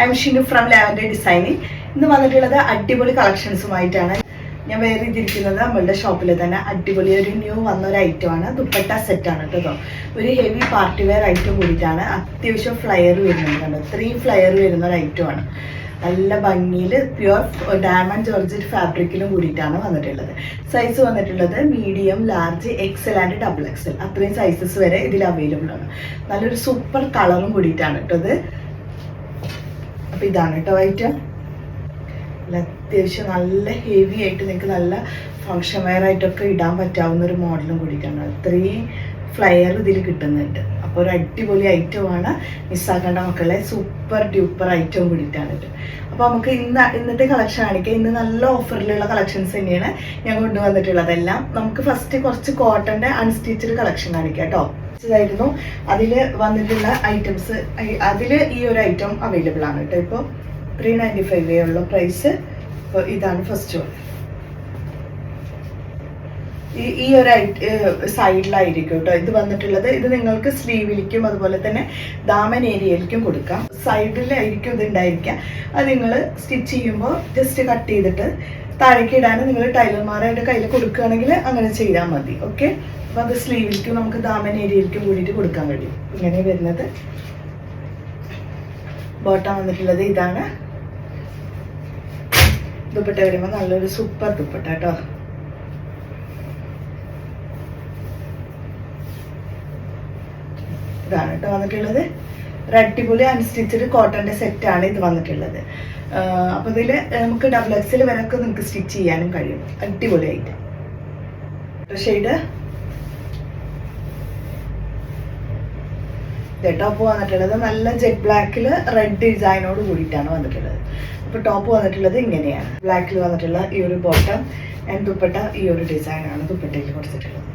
I am Shinu from Lavender Designing ഇന്ന് വന്നിട്ടുള്ളത് അടിപൊളി കളക്ഷൻസുമായിട്ടാണ്. ഞാൻ വേറെ ഇതിരിക്കുന്നത് നമ്മളുടെ ഷോപ്പിൽ തന്നെ അടിപൊളി ഒരു ന്യൂ വന്ന ഒരു ഐറ്റം ആണ്. ദുപ്പട്ട സെറ്റ് ആണ് കേട്ടോ ഒരു ഹെവി പാർട്ടി വെയർ ഐറ്റം കൂടിയിട്ടാണ് അത്യാവശ്യം ഫ്ലയർ വരുന്നുണ്ട് കേട്ടോ ത്രീ ഫ്ലയർ വരുന്ന ഒരു ഐറ്റം ആണ്. നല്ല ഭംഗിയിൽ പ്യുവർ ഡയമണ്ട് ജോർജറ്റ് ഫാബ്രിക്കിലും കൂടിയിട്ടാണ് വന്നിട്ടുള്ളത്. സൈസ് വന്നിട്ടുള്ളത് medium large XL and double XL അത്രയും സൈസസ് വരെ ഇതിൽ അവൈലബിൾ ആണ്. നല്ലൊരു സൂപ്പർ കളറും കൂടിയിട്ടാണ് കേട്ടോ ഇത്. അപ്പോൾ ഇതാണ് കേട്ടോ ഐറ്റം അത്യാവശ്യം നല്ല ഹെവി ആയിട്ട് നിങ്ങൾക്ക് നല്ല ഫങ്ഷൻ വെയർ ആയിട്ടൊക്കെ ഇടാൻ പറ്റാവുന്ന ഒരു മോഡലും കൂടിയിട്ടാണ്. അത്രയും ഫ്ലയർ ഇതിൽ കിട്ടുന്നുണ്ട്. അപ്പോൾ ഒരു അടിപൊളി ഐറ്റമാണ് മിസ്സാക്കേണ്ട മക്കളെ. സൂപ്പർ ഡ്യൂപ്പർ ഐറ്റം കൂടിയിട്ടാണ് അപ്പോൾ നമുക്ക് ഇന്ന് ഇന്നത്തെ കളക്ഷൻ കാണിക്കാം. ഇന്ന് നല്ല ഓഫറിലുള്ള കളക്ഷൻസ് തന്നെയാണ് ഞാൻ കൊണ്ടുവന്നിട്ടുള്ളതെല്ലാം. നമുക്ക് ഫസ്റ്റ് കുറച്ച് കോട്ടന്റെ അൺസ്റ്റിച്ചഡ് കളക്ഷൻ കാണിക്കാം കേട്ടോ. ഇതായിരുന്നു അതിൽ വന്നിട്ടുള്ള ഐറ്റംസ് അതിൽ ഈ ഒരു ഐറ്റം അവൈലബിൾ ആണ് കേട്ടോ. ഇപ്പോൾ ത്രീ നയന്റി ഫൈവ് ഉള്ള പ്രൈസ് ഇപ്പോൾ ഇതാണ് ഫസ്റ്റ് വൺ ഈ ഒരു സൈഡിലായിരിക്കും കേട്ടോ. ഇത് വന്നിട്ടുള്ളത്. ഇത് നിങ്ങൾക്ക് സ്ലീവിലേക്കും അതുപോലെ തന്നെ ദാമൻ ഏരിയയിലേക്കും കൊടുക്കാം. സൈഡിലായിരിക്കും ഇത് ഉണ്ടായിരിക്കുക. അത് നിങ്ങൾ സ്റ്റിച്ച് ചെയ്യുമ്പോൾ ജസ്റ്റ് കട്ട് ചെയ്തിട്ട് താഴേക്ക് ഇടാൻ നിങ്ങൾ ടൈലർമാരായിട്ട് കയ്യിൽ കൊടുക്കുകയാണെങ്കിൽ അങ്ങനെ ചെയ്താൽ മതി ഓക്കെ അപ്പോൾ അത് സ്ലീവിലേക്കും നമുക്ക് ദാമൻ ഏരിയയിലേക്കും കൂടിയിട്ട് കൊടുക്കാൻ കഴിയും. ഇങ്ങനെ വരുന്നത് ബോട്ടം വന്നിട്ടുള്ളത് ഇതാണ്. ദുപ്പട്ട വരുമ്പോൾ നല്ലൊരു സൂപ്പർ ദുപ്പട്ട കേട്ടോ ഇതാണ് കേട്ടോ വന്നിട്ടുള്ളത്. ഒരു അടിപൊളി അൺസ്റ്റിച്ചഡ് കോട്ടന്റെ സെറ്റ് ആണ് ഇത് വന്നിട്ടുള്ളത്. അപ്പോൾ ഇതിൽ നമുക്ക് ഡബിൾ എക്സിൽ വരെയൊക്കെ നിങ്ങൾക്ക് സ്റ്റിച്ച് ചെയ്യാനും കഴിയും. അടിപൊളിയായിട്ട്. ഷെയ്ഡ് ടോപ്പ് വന്നിട്ടുള്ളത് നല്ല ജെറ്റ് ബ്ലാക്കിൽ റെഡ് ഡിസൈനോട് കൂടിയിട്ടാണ് വന്നിട്ടുള്ളത്. അപ്പോൾ ടോപ്പ് വന്നിട്ടുള്ളത് ഇങ്ങനെയാണ്. ബ്ലാക്കിൽ വന്നിട്ടുള്ള ഈ ഒരു ബോട്ടം ആൻഡ് ദുപ്പട്ട ഈ ഒരു ഡിസൈനാണ് ദുപ്പട്ടയിൽ കൊടുത്തിട്ടുള്ളത്.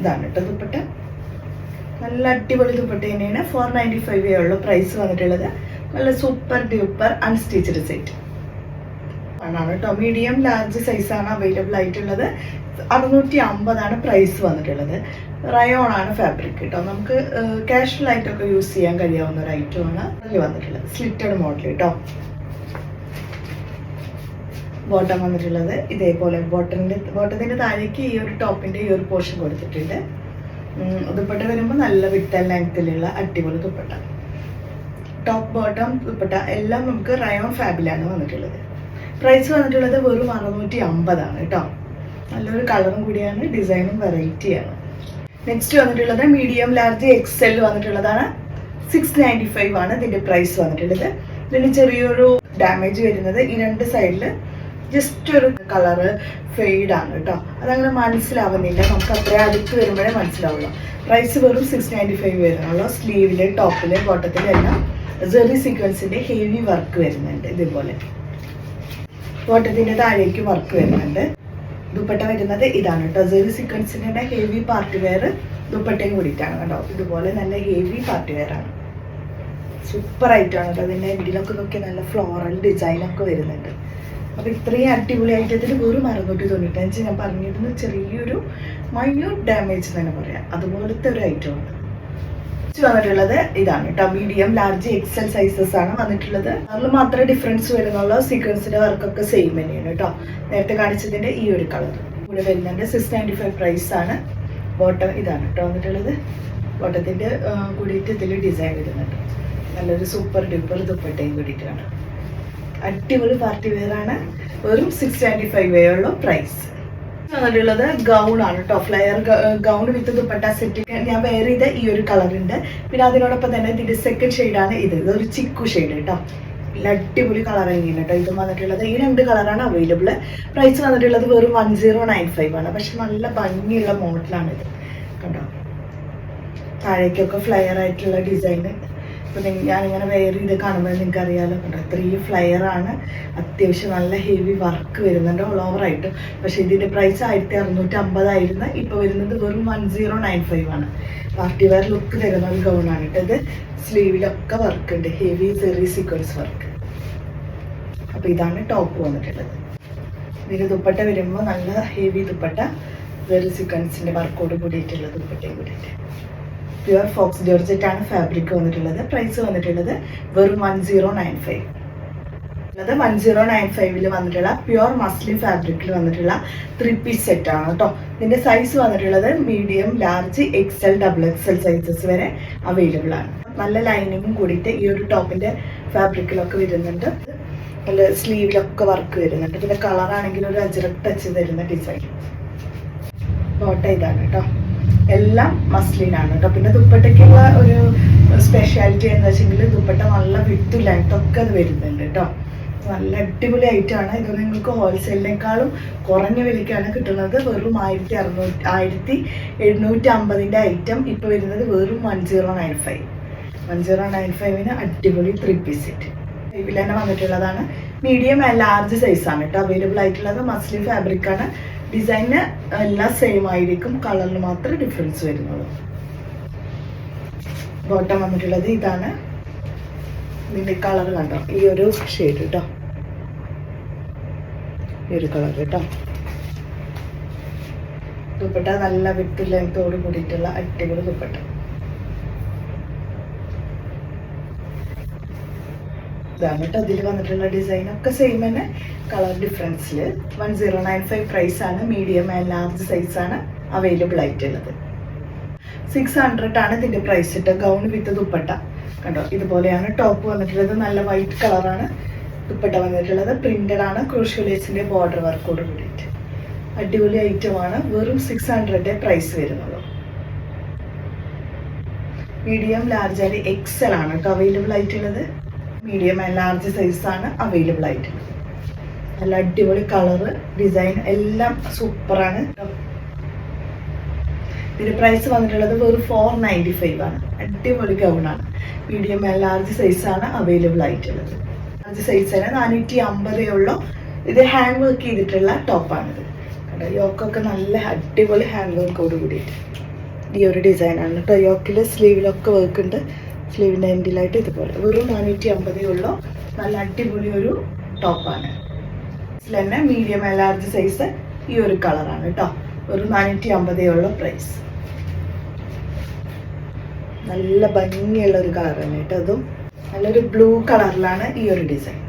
ഇതാണ് കേട്ടോ ദുപ്പട്ട. നല്ല അടിപൊളി ദുപ്പട്ട തന്നെയാണ്. ഫോർ നയന്റി ഫൈവ് ഉള്ളൂ പ്രൈസ് വന്നിട്ടുള്ളത്. നല്ല സൂപ്പർ ഡ്യൂപ്പർ അൺസ്റ്റിച്ചഡ് സെറ്റ് ആണ് കേട്ടോ മീഡിയം ലാർജ് സൈസാണ് അവൈലബിൾ ആയിട്ടുള്ളത്. അറുന്നൂറ്റി അമ്പതാണ് പ്രൈസ് വന്നിട്ടുള്ളത്. റയോൺ ആണ് ഫാബ്രിക് കേട്ടോ നമുക്ക് കാഷ്വൽ ആയിട്ടൊക്കെ യൂസ് ചെയ്യാൻ കഴിയാവുന്ന ഒരു ഐറ്റമാണ് അതിൽ വന്നിട്ടുള്ളത്. സ്ലിറ്റഡ് മോഡൽ കേട്ടോ ബോട്ടം വന്നിട്ടുള്ളത്. ഇതേപോലെ ബോട്ടറിന്റെ ബോട്ടത്തിന്റെ താഴേക്ക് ഈ ഒരു ടോപ്പിന്റെ ഈ ഒരു പോർഷൻ കൊടുത്തിട്ടുണ്ട്. ദുപ്പട്ട വരുമ്പോൾ നല്ല വിട്ട ലെങ്ത്തിലുള്ള അടിപൊളി ദുപ്പട്ട. ടോപ്പ് ബോട്ടം ദുപ്പട്ട എല്ലാം നമുക്ക് റയോൺ ഫാബിലാണ് വന്നിട്ടുള്ളത്. പ്രൈസ് വന്നിട്ടുള്ളത് വെറും അറുന്നൂറ്റി അമ്പതാണ് കേട്ടോ. നല്ലൊരു കളറും കൂടിയാണ് ഡിസൈനും വെറൈറ്റിയാണ് നെക്സ്റ്റ് വന്നിട്ടുള്ളത് മീഡിയം ലാർജ് എക്സെൽ വന്നിട്ടുള്ളതാണ്. സിക്സ് നയന്റി ഫൈവ് ആണ് ഇതിന്റെ പ്രൈസ് വന്നിട്ടുള്ളത്. ഇതിന് ചെറിയൊരു ഡാമേജ് വരുന്നത് ഈ രണ്ട് സൈഡിൽ ജസ്റ്റ് ഒരു കളറ് ആണ് കേട്ടോ. അതങ്ങനെ മനസ്സിലാവുന്നില്ല. നമുക്ക് അത്രയും അടുത്ത് വരുമ്പോഴേ മനസ്സിലാവുള്ളൂ. പ്രൈസ് വെറും സിക്സ് നയന്റി ഫൈവ് വരുന്നുള്ളൂ. സ്ലീവിൽ ടോപ്പിൽ ബോട്ടത്തിൽ എല്ലാം ജെറി സീക്വൻസിന്റെ ഹെവി വർക്ക് വരുന്നുണ്ട് ഇതുപോലെ. ബോട്ടത്തിന്റെ താഴേക്ക് വർക്ക് വരുന്നുണ്ട്. ദുപ്പട്ട വരുന്നത് ഇതാണ് കേട്ടോ. ജെറി സീക്വൻസിന്റെ ഹെവി പാർട്ടി വെയർ ദുപ്പട്ടയും കൂടിയിട്ടാണ് കേട്ടോ. ഇതുപോലെ നല്ല ഹെവി പാർട്ടി വെയർ ആണ്. സൂപ്പർ ആയിട്ടാണ് കേട്ടോ. അതിന്റെ എൻഡിലൊക്കെ നോക്കി നല്ല ഫ്ലോറൽ ഡിസൈനൊക്കെ വരുന്നുണ്ട്. അപ്പോൾ ഇത്രയും അടിപൊളിയായിട്ട് ഇതിൽ വെറും അറുന്നൂറ്റി തൊണ്ണൂറ്റഞ്ച് ഞാൻ പറഞ്ഞിരുന്നു. ചെറിയൊരു മൈന്യൂട്ട് ഡാമേജ് തന്നെ പറയാം. അതുപോലത്തെ ഒരു ഐറ്റമാണ് വന്നിട്ടുള്ളത് ഇതാണ് കേട്ടോ മീഡിയം ലാർജ് എക്സൽ സൈസസ് ആണ് വന്നിട്ടുള്ളത്. അതിൽ മാത്രമേ ഡിഫറൻസ് വരുന്നുള്ളൂ. സീക്വൻസിന്റെ വർക്കൊക്കെ സെയിം തന്നെയാണ് കേട്ടോ നേരത്തെ കാണിച്ചതിന്റെ ഈ ഒരു കളർ ഇവിടെ വരുന്നുണ്ട്. സിക്സ് നയന്റി ഫൈവ് പ്രൈസ് ആണ്. ബോട്ടം ഇതാണ് കേട്ടോ വന്നിട്ടുള്ളത്. ബോട്ടത്തിന്റെ കൂടിയിട്ട് ഇതിൽ ഡിസൈൻ വരുന്നുണ്ട്. നല്ലൊരു സൂപ്പർ ഡ്യൂപ്പർ ദുപ്പട്ടയും കൂടിയിട്ടാണ് അടിപൊളി പാർട്ടി വെയറാണ് വെറും സിക്സ് നയന്റി ഫൈവ് ഉള്ളൂ പ്രൈസ് വന്നിട്ടുള്ളത് ഗൗൺ ആണ് കേട്ടോ flare gown with dupatta set ഞാൻ വെയർ ചെയ്ത ഈ ഒരു കളറുണ്ട് പിന്നെ അതിനോടൊപ്പം തന്നെ ഇതിന്റെ സെക്കൻഡ് ഷെയ്ഡാണ് ഇത്. ഇതൊരു ചിക്കു ഷെയ്ഡ് കേട്ടോ നല്ല അടിപൊളി കളർ തന്നെയാണ് കേട്ടോ ഇത് വന്നിട്ടുള്ളത്. ഈ രണ്ട് കളറാണ് അവൈലബിൾ പ്രൈസ് വന്നിട്ടുള്ളത് വെറും വൺ സീറോ നയൻ ഫൈവ് ആണ്. പക്ഷെ നല്ല ഭംഗിയുള്ള മോഡലാണ് ഇത്. കണ്ടോ? താഴേക്കൊക്കെ ഫ്ലയർ ആയിട്ടുള്ള ഡിസൈൻ അപ്പോൾ ഞാനിങ്ങനെ വെയർ ചെയ്ത് കാണുമ്പോൾ നിങ്ങൾക്ക് അറിയാലോ കണ്ടോ ത്രീ ആണ്. അത്യാവശ്യം നല്ല ഹെവി വർക്ക് വരുന്നുണ്ട്. ഓൾ ഓവർ ആയിട്ട്. പക്ഷേ ഇതിന്റെ പ്രൈസ് ആയിരത്തി അറുന്നൂറ്റി അമ്പതായിരുന്നു ഇപ്പോൾ വരുന്നത് വെറും വൺ സീറോ നയൻ ഫൈവ് ആണ്. പാർട്ടി വെയർ ലുക്ക് തരുന്ന ഒരു ഗൗണാണ് ഇത്. സ്ലീവിലൊക്കെ വർക്ക് ഉണ്ട്. ഹെവി ചെറിയ സീക്വൻസ് വർക്ക് അപ്പോൾ ഇതാണ് ടോപ്പ് വന്നിട്ടുള്ളത്. ഇതിന് ദുപ്പട്ട വരുമ്പോൾ നല്ല ഹെവി ദുപ്പട്ട. വെറി സീക്വൻസിന്റെ വർക്കോട് കൂടിയിട്ടുള്ള ദുപ്പട്ടയും കൂടിയിട്ട്. പ്യുവർ ഫോക്സ് ജോർജറ്റ് ആണ് ഫാബ്രിക് വന്നിട്ടുള്ളത്. പ്രൈസ് വന്നിട്ടുള്ളത് വെറും വൺ സീറോ നയൻ ഫൈവ് അത് വൺ സീറോ നയൻ ഫൈവിൽ വന്നിട്ടുള്ള പ്യുവർ മസ്ലിൻ ഫാബ്രിക്കിൽ വന്നിട്ടുള്ള ത്രീ പീസ് സെറ്റ് ആണ് കേട്ടോ ഇതിന്റെ സൈസ് വന്നിട്ടുള്ളത് medium large XL double XL sizes വരെ അവൈലബിൾ ആണ്. നല്ല ലൈനിങ്ങും കൂടിയിട്ട് ഈ ഒരു ടോപ്പിന്റെ ഫാബ്രിക്കിലൊക്കെ വരുന്നുണ്ട്. നല്ല സ്ലീവിലൊക്കെ വർക്ക് വരുന്നുണ്ട്. പിന്നെ കളർ ആണെങ്കിൽ ഒരു അജറക് ടച്ച് തരുന്ന ഡിസൈൻ ബോട്ട ഇതാണ് കേട്ടോ എല്ലാം മസ്ലിനാണ് കേട്ടോ. പിന്നെ ദുപ്പട്ടയ്ക്കുള്ള ഒരു സ്പെഷ്യാലിറ്റി എന്താ വെച്ചെങ്കിൽ ദുപ്പട്ട നല്ല വിത്തുലായിട്ടൊക്കെ അത് വരുന്നുണ്ട് കേട്ടോ. നല്ല അടിപൊളി ഐറ്റമാണ് ഇത് നിങ്ങൾക്ക് ഹോൾസെയിലിനേക്കാളും കുറഞ്ഞ വിലയ്ക്കാണ് കിട്ടുന്നത്. വെറും ആയിരത്തി അറുന്നൂറ്റി ആയിരത്തി എഴുന്നൂറ്റി അമ്പതിന്റെ ഐറ്റം ഇപ്പോൾ വരുന്നത് വെറും one zero nine five one zero nine ഫൈവിന് അടിപൊളി ത്രീ പീസ് സെറ്റ് ഇതിൽ തന്നെ വന്നിട്ടുള്ളതാണ്. മീഡിയം ലാർജ് സൈസാണ് കേട്ടോ. അവൈലബിൾ ആയിട്ടുള്ളത് മസ്ലിൻ ഫാബ്രിക് ആണ്. ഡിസൈന് എല്ലാം സെയിം ആയിരിക്കും. കളറിന് മാത്രമേ ഡിഫറൻസ് വരുന്നുള്ളൂ. ബോട്ടം വന്നിട്ടുള്ളത് ഇതാണ്. ഇതിന്റെ കളർ കണ്ടോ? ഈ ഒരു ഷെയ്ഡ് കേട്ടോ ഈ ഒരു കളർ കേട്ടോ ദുപ്പട്ട നല്ല വിട്ട് ലെങ്തോട് കൂടിയിട്ടുള്ള അടിപൊളി ദുപ്പട്ട. ഇതാണ് ഇതിൽ വന്നിട്ടുള്ള ഡിസൈൻ ഒക്കെ സെയിം തന്നെ. Colour ഡിഫറൻസിൽ one zero nine five price ആണ്. മീഡിയം ആൻഡ് ലാർജ് സൈസ് ആണ് അവൈലബിൾ ആയിട്ടുള്ളത്. സിക്സ് ഹൺഡ്രഡ് ആണ് ഇതിന്റെ പ്രൈസ് ഇട്ട് ഗൗൺ വിത്ത് ദുപ്പട്ട. കണ്ടോ? ഇതുപോലെയാണ് ടോപ്പ് വന്നിട്ടുള്ളത്. നല്ല വൈറ്റ് കളറാണ് ദുപ്പട്ട വന്നിട്ടുള്ളത്. പ്രിന്റഡ് ആണ്. ക്രൂഷ്യലേസിന്റെ ബോർഡർ വർക്കോട് കൂടിയിട്ട്. അടിപൊളി ഐറ്റം ആണ്. വെറും സിക്സ് ഹൺഡ്രഡ് പ്രൈസ് വരുന്നുള്ളൂ മീഡിയം ലാർജ് ആയി എക്സൽ ആണ് കേട്ടോ അവൈലബിൾ ആയിട്ടുള്ളത്. മീഡിയം ആൻഡ് ലാർജ് സൈസാണ് അവൈലബിൾ ആയിട്ട്. നല്ല അടിപൊളി കളറ് ഡിസൈൻ എല്ലാം സൂപ്പറാണ് ഇതിന്റെ പ്രൈസ് വന്നിട്ടുള്ളത് വെറും ഫോർ നയന്റി ഫൈവ് ആണ്. അടിപൊളി ഗൗണാണ് മീഡിയം ആൻഡ് ലാർജ് സൈസാണ് അവൈലബിൾ ആയിട്ടുള്ളത്. ലാർജ് സൈസിന് നാനൂറ്റി അമ്പതേ ഉള്ളൂ. ഇത് ഹാൻഡ് വർക്ക് ചെയ്തിട്ടുള്ള ടോപ്പാണിത് കണ്ടോ യോക്കൊക്കെ നല്ല അടിപൊളി ഹാൻഡ് വർക്കോട് കൂടിയിട്ട്. ഈ ഒരു ഡിസൈനാണ് കേട്ടോ യോക്കിൽ സ്ലീവിലൊക്കെ വർക്ക് ഉണ്ട്. സ്ലീവിന്റെ എൻഡിലായിട്ട് ഇതുപോലെ. വെറും നാനൂറ്റി അമ്പതേ ഉള്ളൂ. നല്ല അടിപൊളി ഒരു ടോപ്പാണ്. ഇതിൽ തന്നെ മീഡിയം ലാർജ് സൈസ് ഈ ഒരു കളറാണ് കേട്ടോ. വെറും നാനൂറ്റി അമ്പതേ ഉള്ളൂ പ്രൈസ് നല്ല ഭംഗിയുള്ള ഒരു കളറാണ് കേട്ടോ അതും. നല്ലൊരു ബ്ലൂ കളറിലാണ് ഈ ഒരു ഡിസൈൻ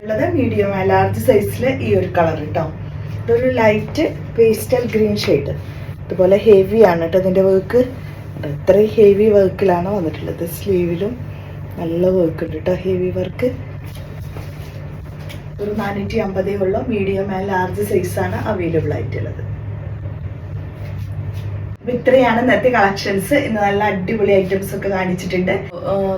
ഉള്ളത് മീഡിയം ലാർജ് സൈസിൽ ഈ ഒരു കളർ കേട്ടോ ഇതൊരു ലൈറ്റ് പേസ്റ്റൽ ഗ്രീൻ ഷെയ്ഡ് ഇതുപോലെ ഹെവി ആണ് കേട്ടോ. ഇതിന്റെ വർക്ക് ഇത്രയും ഹെവി വർക്കിലാണ് വന്നിട്ടുള്ളത്. സ്ലീവിലും നല്ല വർക്ക് ഉണ്ട് കേട്ടോ ഹെവി വർക്ക് ഒരു നാനൂറ്റി അമ്പതേ ഉള്ള മീഡിയം ആൻഡ് ലാർജ് സൈസാണ് അവൈലബിൾ ആയിട്ടുള്ളത്. അപ്പൊ ഇത്രയാണ് ഇന്നത്തെ കളക്ഷൻസ് ഇന്ന് നല്ല അടിപൊളി ഐറ്റംസ് ഒക്കെ കാണിച്ചിട്ടുണ്ട്.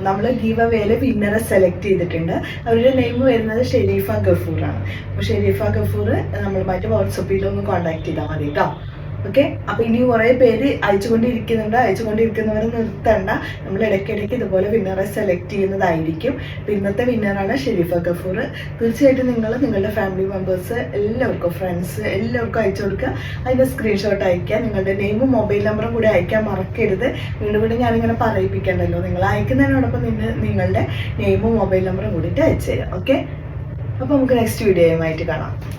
നമ്മൾ ഗീവ് അവേൽ വിന്നറെ സെലക്ട് ചെയ്തിട്ടുണ്ട്. അവരുടെ നെയിം വരുന്നത് ഷെരീഫ ഗഫൂർ ആണ് അപ്പൊ ഷെരീഫ ഗഫൂർ നമ്മൾ മറ്റേ വാട്സപ്പിലൊന്ന് കോൺടാക്ട് ചെയ്താൽ മതി കേട്ടോ ഓക്കെ അപ്പൊ ഇനി കുറെ പേര് അയച്ചുകൊണ്ടിരിക്കുന്നുണ്ട്. അയച്ചുകൊണ്ടിരിക്കുന്നവർ നിർത്തണ്ട. നമ്മൾ ഇടയ്ക്കിടയ്ക്ക് ഇതുപോലെ വിന്നറെ സെലക്ട് ചെയ്യുന്നതായിരിക്കും. ഇന്നത്തെ വിന്നറാണ് ഷെരീഫ കഫൂർ. തീർച്ചയായിട്ടും നിങ്ങൾ നിങ്ങളുടെ ഫാമിലി മെമ്പേഴ്സ് എല്ലാവർക്കും ഫ്രണ്ട്സ് എല്ലാവർക്കും അയച്ചു കൊടുക്കുക. അതിന്റെ സ്ക്രീൻഷോട്ട് അയക്കുക നിങ്ങളുടെ നെയിമും മൊബൈൽ നമ്പറും കൂടി അയക്കാൻ മറക്കരുത്. വീണ്ടും വീണ്ടും ഞാനിങ്ങനെ പറയിപ്പിക്കണ്ടല്ലോ. നിങ്ങൾ അയക്കുന്നതിനോടൊപ്പം നിങ്ങൾ നിങ്ങളുടെ നെയിമും മൊബൈൽ നമ്പറും കൂടിയിട്ട് അയച്ചു തരാം. ഓക്കെ അപ്പോൾ നമുക്ക് നെക്സ്റ്റ് വീഡിയോയുമായിട്ട് കാണാം.